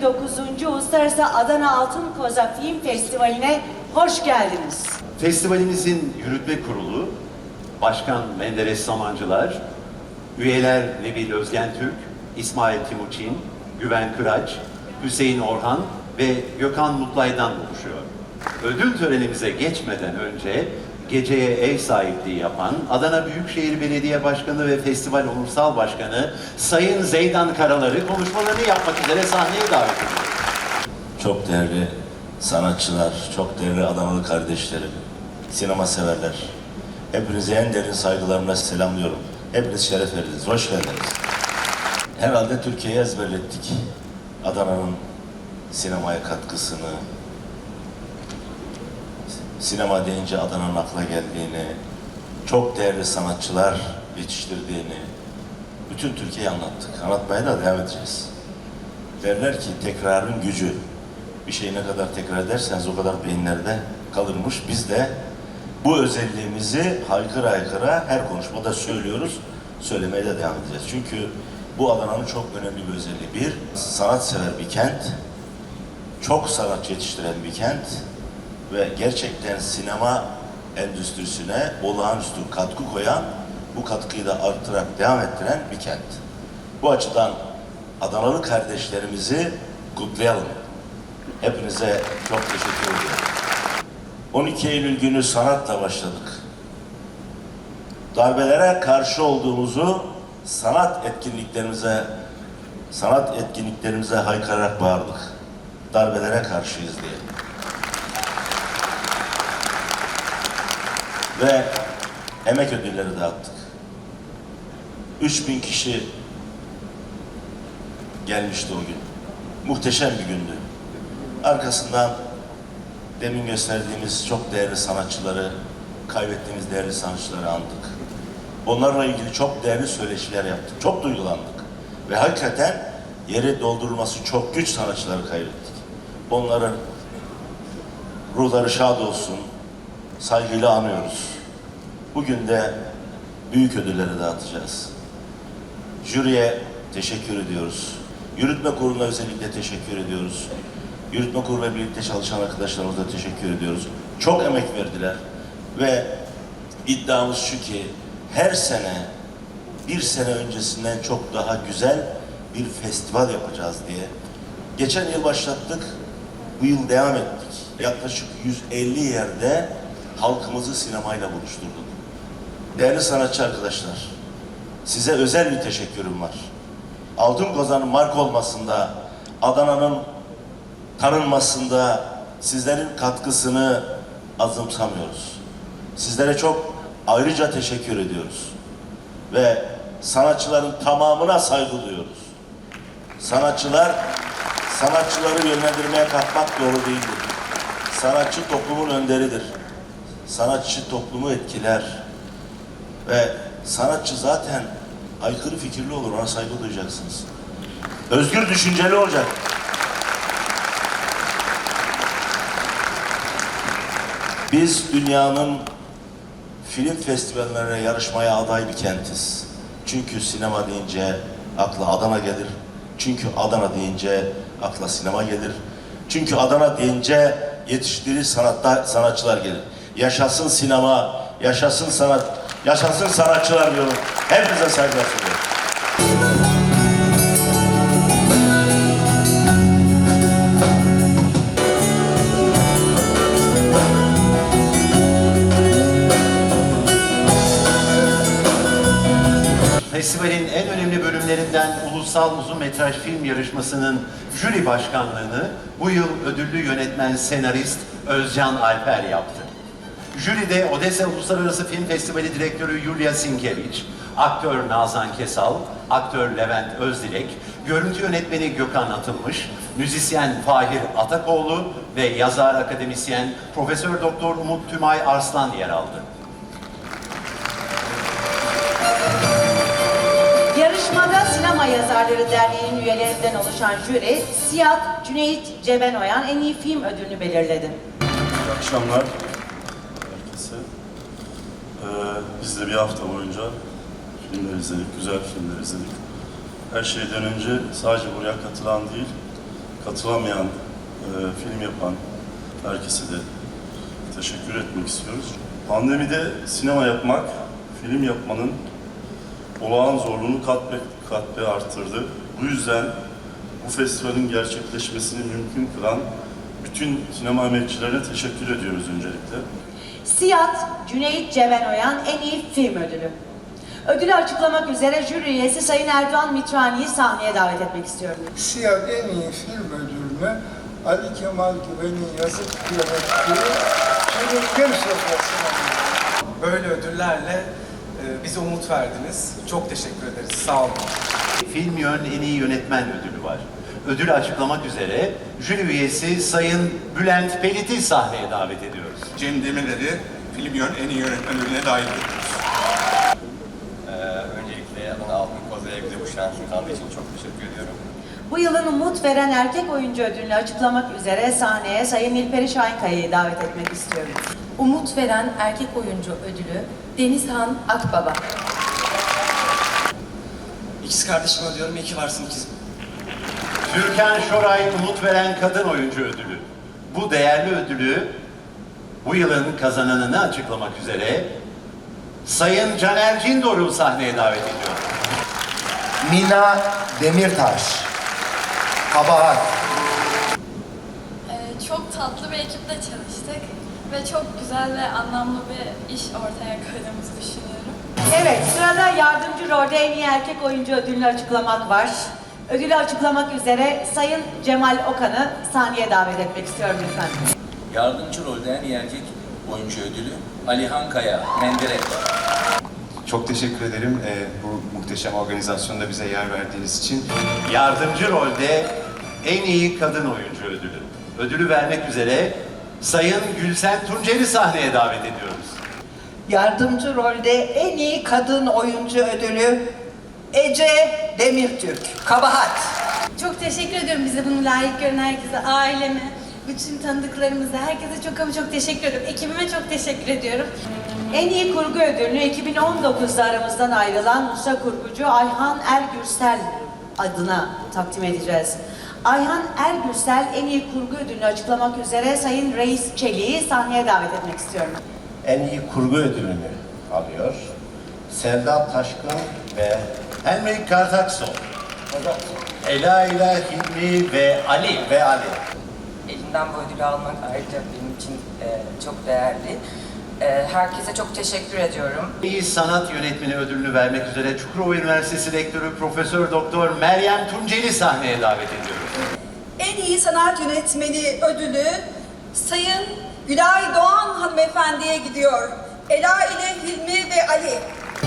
29. Uluslararası Adana Altın Koza Film Festivali'ne hoş geldiniz. Festivalimizin yürütme kurulu, Başkan Menderes Samancılar, üyeler Nebil Özgen Türk, İsmail Timuçin, Güven Kıraç, Hüseyin Orhan ve Gökhan Mutlay'dan oluşuyor. Ödül törenimize geçmeden önce geceye ev sahipliği yapan Adana Büyükşehir Belediye Başkanı ve Festival Onursal Başkanı Sayın Zeydan Karalar'ı konuşmalarını yapmak üzere sahneye davet ediyorum. Çok değerli sanatçılar, çok değerli Adanalı kardeşlerim, sinema severler. Hepinize en derin saygılarımla selamlıyorum. Hepiniz şeref verdiniz, hoş geldiniz. Herhalde Türkiye'ye ezberlettik. Adana'nın sinemaya katkısını, sinema deyince Adana'nın akla geldiğini, çok değerli sanatçılar yetiştirdiğini, bütün Türkiye'yi anlattık. Anlatmaya da devam edeceğiz. Derler ki tekrarın gücü. Bir şeyi ne kadar tekrar ederseniz o kadar beyinlerde kalırmış. Biz de bu özelliğimizi haykıra haykıra her konuşmada söylüyoruz. Söylemeye de devam edeceğiz. Çünkü bu Adana'nın çok önemli bir özelliği. Bir, sanatsever bir kent. Çok sanatçı yetiştiren bir kent. Ve gerçekten sinema endüstrisine olağanüstü katkı koyan, bu katkıyı da artırarak devam ettiren bir kent. Bu açıdan Adanalı kardeşlerimizi kutlayalım. Hepinize çok teşekkür ediyorum. 12 Eylül günü sanatla başladık. Darbelere karşı olduğumuzu sanat etkinliklerimize sanat etkinliklerimize haykırarak bağırdık. Darbelere karşıyız diye. Ve emek ödülleri dağıttık. 3000 kişi gelmişti o gün. Muhteşem bir gündü. Arkasından demin gösterdiğimiz çok değerli sanatçıları, kaybettiğimiz değerli sanatçıları andık. Onlarla ilgili çok değerli söyleşiler yaptık. Çok duygulandık. Ve hakikaten yeri doldurulması çok güç sanatçıları kaybettik. Onların ruhları şad olsun, saygıyla anıyoruz. Bugün de büyük ödülleri dağıtacağız. Jüriye teşekkür ediyoruz. Yürütme kuruluna özellikle teşekkür ediyoruz. Yürütme kuruluyla birlikte çalışan arkadaşlarımıza teşekkür ediyoruz. Çok emek verdiler ve iddiamız şu ki her sene bir sene öncesinden çok daha güzel bir festival yapacağız diye. Geçen yıl başlattık, bu yıl devam ettik. Yaklaşık 150 yerde halkımızı sinemayla buluşturduk. Değerli sanatçı arkadaşlar, size özel bir teşekkürüm var. Altın Kozan'ın marka olmasında, Adana'nın tanınmasında sizlerin katkısını azımsamıyoruz. Sizlere çok ayrıca teşekkür ediyoruz. Ve sanatçıların tamamına saygı duyuyoruz. Sanatçılar, sanatçıları yönlendirmeye kalkmak doğru değildir. Sanatçı toplumun önderidir. Sanatçı toplumu etkiler. Ve sanatçı zaten aykırı fikirli olur, ona saygı duyacaksınız. Özgür düşünceli olacak. Biz dünyanın film festivallerine yarışmaya aday bir kentiz. Çünkü sinema deyince akla Adana gelir. Çünkü Adana deyince akla sinema gelir. Çünkü Adana deyince yetiştirir sanatta sanatçılar gelir. Yaşasın sinema, yaşasın sanat, yaşasın sanatçılar diyorum. Hepinize saygılar sunuyorum. Festivalin en önemli bölümlerinden Ulusal Uzun Metraj Film Yarışması'nın jüri başkanlığını bu yıl ödüllü yönetmen senarist Özcan Alper yaptı. Jüride Odessa Uluslararası Film Festivali Direktörü Yulia Sinkeviç, aktör Nazan Kesal, aktör Levent Özdilek, görüntü yönetmeni Gökhan Atılmış, müzisyen Fahir Atakoğlu ve yazar akademisyen Profesör Doktor Umut Tümay Arslan yer aldı. Yarışmada Sinema Yazarları Derneği'nin üyelerinden oluşan jüri, Siyah Cüneyt Cebenoyan en iyi film ödülünü belirledi. İyi akşamlar. Ee, biz de bir hafta boyunca filmler izledik, güzel filmler izledik. Her şeyden önce sadece buraya katılan değil, katılamayan, e, film yapan herkese de teşekkür etmek istiyoruz. Pandemide sinema yapmak, film yapmanın olağan zorluğunu kat be kat be arttırdı. Bu yüzden bu festivalin gerçekleşmesini mümkün kılan bütün sinema emekçilerine teşekkür ediyoruz öncelikle. Siyat Cüneyt Cebenoyan en iyi film ödülü. Ödülü açıklamak üzere jüri üyesi Sayın Erdoğan Mitrani'yi sahneye davet etmek istiyorum. Siyah en iyi film ödülünü Ali Kemal Güven'in yazıp yönettiği Çılgın Sofrası'na Böyle ödüllerle e, bize umut verdiniz. Çok teşekkür ederiz. Sağ olun. Film Yön en iyi yönetmen ödülü var. Ödülü açıklamak üzere jüri üyesi Sayın Bülent Pelit'i sahneye davet ediyoruz. Cem Demirel'i film yön en iyi yönetmen ödülüne dahil ediyoruz. Ee, öncelikle bana Altın Koza'ya bize bu şansı tanıdığı için çok teşekkür ediyorum. Bu yılın umut veren erkek oyuncu ödülünü açıklamak üzere sahneye Sayın Nilperi Şahinkaya'yı davet etmek istiyorum. Umut veren erkek oyuncu ödülü Denizhan Akbaba. İkiz kardeşime ödüyorum. İyi ki varsın ikizim. Türkan Şoray Umut Veren Kadın Oyuncu Ödülü. Bu değerli ödülü bu yılın kazananını açıklamak üzere Sayın Caner Cindor'u sahneye davet ediyorum. Mina Demirtaş. Kabahat. Ee, çok tatlı bir ekiple çalıştık ve çok güzel ve anlamlı bir iş ortaya koyduğumuzu düşünüyorum. Evet, sırada yardımcı rolde en iyi erkek oyuncu ödülünü açıklamak var. Ödülü açıklamak üzere Sayın Cemal Okan'ı sahneye davet etmek istiyorum lütfen. Yardımcı rolde en iyi erkek oyuncu ödülü Alihan Kaya, Menderes. Çok teşekkür ederim e, bu muhteşem organizasyonda bize yer verdiğiniz için. Yardımcı rolde en iyi kadın oyuncu ödülü. Ödülü vermek üzere Sayın Gülsen Tuncer'i sahneye davet ediyoruz. Yardımcı rolde en iyi kadın oyuncu ödülü Ece Demirtürk. Kabahat. Çok teşekkür ediyorum bize bunu layık gören herkese, aileme, bütün tanıdıklarımıza, herkese çok ama çok teşekkür ediyorum. Ekibime çok teşekkür ediyorum. En iyi kurgu ödülünü 2019'da aramızdan ayrılan usta kurgucu Ayhan Ergürsel adına takdim edeceğiz. Ayhan Ergürsel en iyi kurgu ödülünü açıklamak üzere Sayın Reis Çelik'i sahneye davet etmek istiyorum. En iyi kurgu ödülünü alıyor. Serdar Taşkın ve Henrik Kartakson, Ela ile Hilmi ve Ali. ve Ali. Elinden bu ödülü almak ayrıca benim için e, çok değerli. E, herkese çok teşekkür ediyorum. En iyi sanat yönetmeni ödülünü vermek üzere Çukurova Üniversitesi Rektörü Profesör Doktor Meryem Tuncel'i sahneye davet ediyoruz. En iyi sanat yönetmeni ödülü Sayın Gülay Doğan hanımefendiye gidiyor. Ela ile Hilmi ve Ali.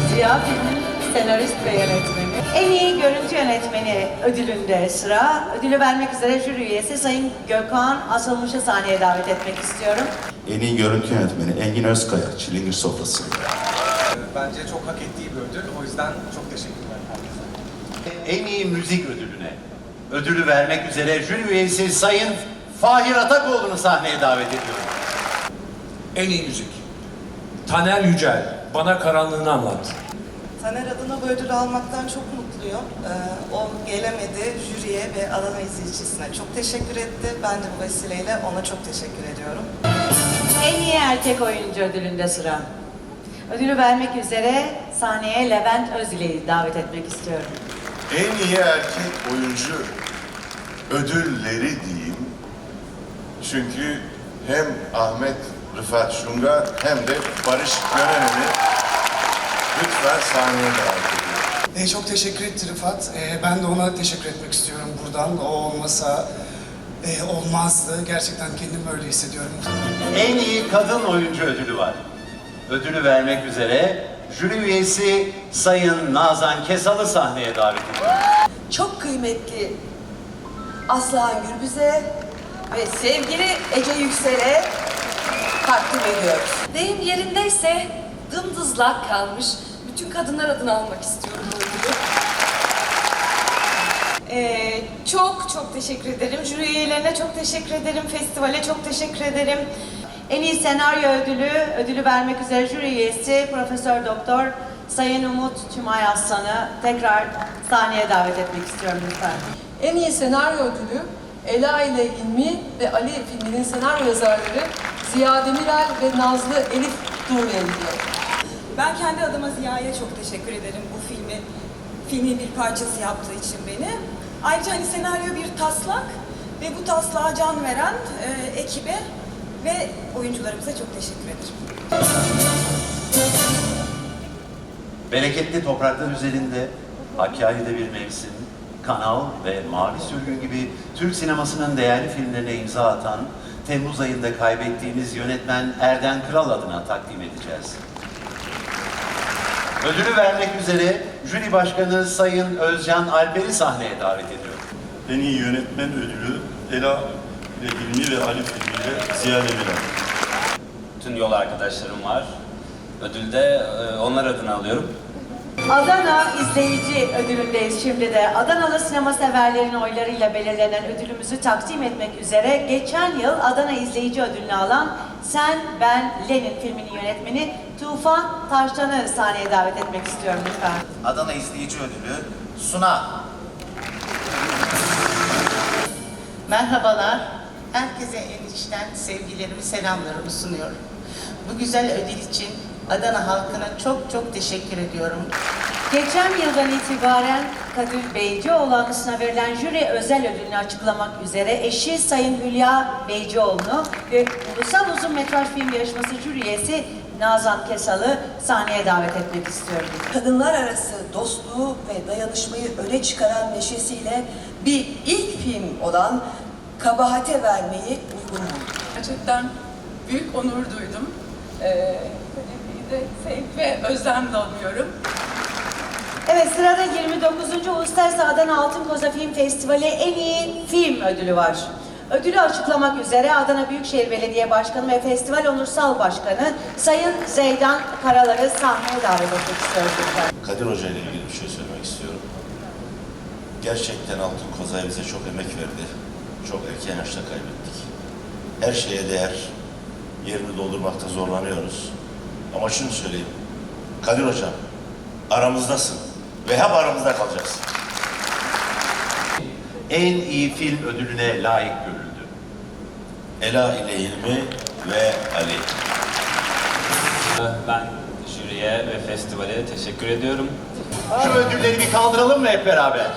Ziya filmin senarist ve yönetmeni. En iyi görüntü yönetmeni ödülünde sıra. Ödülü vermek üzere jüri üyesi Sayın Gökhan Asılmış'ı sahneye davet etmek istiyorum. En iyi görüntü yönetmeni Engin Özkaya, Çilingir Sofrası. Bence çok hak ettiği bir ödül. O yüzden çok teşekkürler herkese. En iyi müzik ödülüne ödülü vermek üzere jüri üyesi Sayın Fahir Atakoğlu'nu sahneye davet ediyorum. En iyi müzik. Taner Yücel, Bana Karanlığını Anlat. Taner adına bu ödülü almaktan çok mutluyum. Ee, o gelemedi jüriye ve Adana izleyicisine çok teşekkür etti. Ben de bu vesileyle ona çok teşekkür ediyorum. En iyi erkek oyuncu ödülünde sıra. Ödülü vermek üzere sahneye Levent Özil'i davet etmek istiyorum. En iyi erkek oyuncu ödülleri diyeyim. Çünkü hem Ahmet Rıfat Şunga hem de Barış Görenel'i lütfen sahneye davet ediyorum. Ee, çok teşekkür etti Rıfat. Ee, ben de ona teşekkür etmek istiyorum buradan. O olmasa e, olmazdı. Gerçekten kendimi öyle hissediyorum. En iyi kadın oyuncu ödülü var. Ödülü vermek üzere jüri üyesi Sayın Nazan Kesal'ı sahneye davet ediyorum. Çok kıymetli Aslan Gürbüz'e ve sevgili Ece Yüksel'e takdim ediyoruz. Deyim yerindeyse dımdızlak kalmış bütün kadınlar adına almak istiyorum bu ödülü. Ee, çok çok teşekkür ederim. Jüri üyelerine çok teşekkür ederim. Festivale çok teşekkür ederim. En iyi senaryo ödülü, ödülü vermek üzere jüri üyesi Profesör Doktor Sayın Umut Tümay Aslan'ı tekrar sahneye davet etmek istiyorum lütfen. En iyi senaryo ödülü Ela ile İlmi ve Ali filminin senaryo yazarları Ziya Demirel ve Nazlı Elif Durlu'ya gidiyor. Ben kendi adıma Ziya'ya çok teşekkür ederim bu filmi, filmin bir parçası yaptığı için beni. Ayrıca hani senaryo bir taslak ve bu taslağa can veren e, ekibe ve oyuncularımıza çok teşekkür ederim. Bereketli topraklar üzerinde Hakkari'de bir mevsim, Kanal ve Mavi Sürgün gibi Türk sinemasının değerli filmlerine imza atan Temmuz ayında kaybettiğimiz yönetmen Erden Kral adına takdim edeceğiz. Ödülü vermek üzere jüri başkanı Sayın Özcan Alper'i sahneye davet ediyorum. En iyi yönetmen ödülü Ela ve İlmi ve Ali filmiyle Ziya Demirel. Tüm yol arkadaşlarım var. Ödülde e, onlar adına alıyorum. Adana izleyici ödülündeyiz şimdi de. Adanalı sinema severlerin oylarıyla belirlenen ödülümüzü takdim etmek üzere geçen yıl Adana izleyici ödülünü alan Sen, Ben, Lenin filminin yönetmeni Tufan Taştan'ı sahneye davet etmek istiyorum lütfen. Adana İzleyici Ödülü Suna. Merhabalar. Herkese en içten sevgilerimi, selamlarımı sunuyorum. Bu güzel ödül için Adana halkına çok çok teşekkür ediyorum. Geçen yıldan itibaren Kadir Beycioğlu anısına verilen jüri özel ödülünü açıklamak üzere eşi Sayın Hülya Beycioğlu'nu ve Ulusal Uzun Metraj Film Yarışması jüri üyesi Nazan Kesal'ı sahneye davet etmek istiyorum. kadınlar arası dostluğu ve dayanışmayı öne çıkaran neşesiyle bir ilk film olan Kabahate vermeyi uygun buldum. Gerçekten büyük onur duydum. Ee, de sevgi ve özlemle anıyorum. Evet sırada 29. Uluslararası Adana Altın Koza Film Festivali en iyi film ödülü var. Ödülü açıklamak üzere Adana Büyükşehir Belediye Başkanı ve Festival Onursal Başkanı Sayın Zeydan Karalar'ı sahneye davet etmek istiyoruz lütfen. Kadir Hoca ile ilgili bir şey söylemek istiyorum. Gerçekten Altın Koza'ya bize çok emek verdi. Çok erken yaşta kaybettik. Her şeye değer. Yerini doldurmakta zorlanıyoruz. Ama şunu söyleyeyim. Kadir Hocam, aramızdasın. Ve hep aramızda kalacaksın. En iyi film ödülüne layık görüldü. Ela ile İlmi ve Ali. Ben jüriye ve festivale teşekkür ediyorum. Şu ödülleri bir kaldıralım mı hep beraber?